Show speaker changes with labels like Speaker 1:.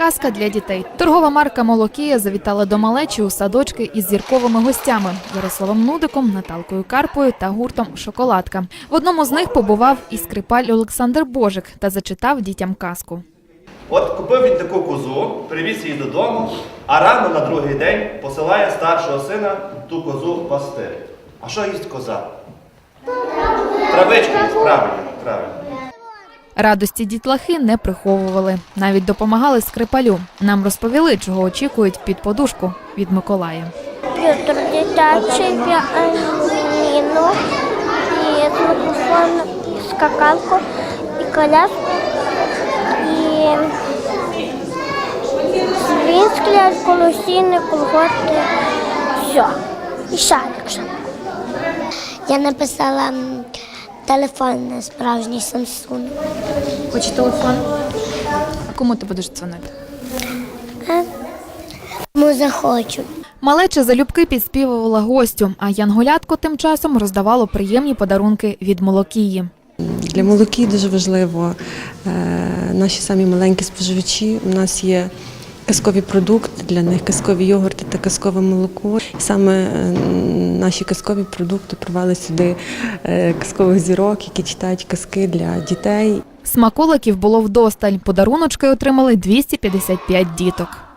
Speaker 1: казка для дітей. Торгова марка Молокія завітала до малечі у садочки із зірковими гостями Ярославом Нудиком, Наталкою Карпою та гуртом Шоколадка. В одному з них побував і скрипаль Олександр Божик та зачитав дітям казку.
Speaker 2: От купив він таку козу, привіз її додому, а рано на другий день посилає старшого сина ту козу пасти. А що їсть коза? Травичку їсть, правильно, правильно.
Speaker 1: Радості дітлахи не приховували, навіть допомагали скрипалю. Нам розповіли, чого очікують під подушку від Миколая.
Speaker 3: Петр дитячий, піаніно, і і скакалку, і коляску, і світ, колосіни, колготи, все. І шарик. Я написала телефон на справжній Samsung.
Speaker 1: Хоче телефон? А кому ти будеш дзвонити?
Speaker 3: Кому захочу.
Speaker 1: Малеча залюбки підспівувала гостю, а Янголятко тим часом роздавало приємні подарунки від Молокії.
Speaker 4: Для молоки дуже важливо е, наші самі маленькі споживачі. У нас є казкові продукти для них, казкові йогурти та казкове молоко. Саме е, наші казкові продукти привели сюди е, казкових зірок, які читають казки для дітей.
Speaker 1: Смаколиків було вдосталь. Подаруночки отримали 255 діток.